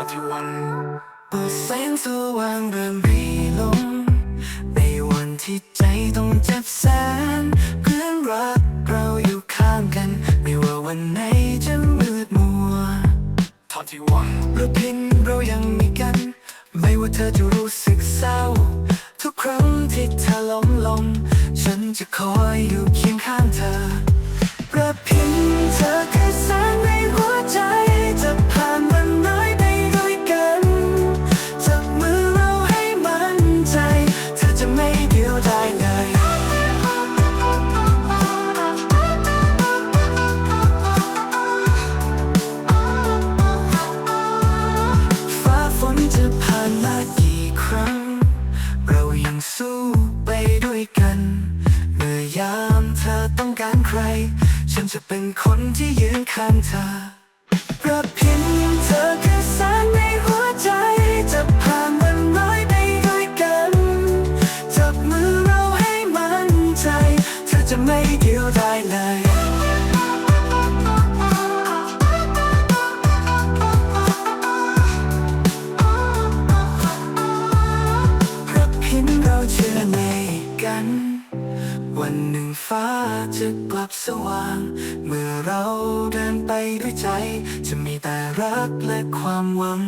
อที่วันเปิดแสงสว่างเริ่มรีลงในวันที่ใจต้องเจ็บแสนเพื่อนรักเราอยู่ข้างกัน ไม่ว่าวันไหนจะมืดมัวทอที่วันเราพินเรายังมีกัน ไม่ว่าเธอจะรู้สึกเศร้า ทุกครั้งที่เธอล้มลง ฉันจะคอยอยู่เคียงข้างเธอประพินเธอคือแสง จะเป็นคนที่ยืนข้างเธอประพินเธอคือแสงในหัวใจ จะผ่านวันร้ายไปด้วยกัน จับมือเราให้มั่นใจ เธอจะไม่เดียวดายเลยพระพินเราเชื่อในกัน วันหนึ่งฟ้าจะกลับสว่าง เมื่อเราเดินไปด้วยใจ จะมีแต่รักและความหวัง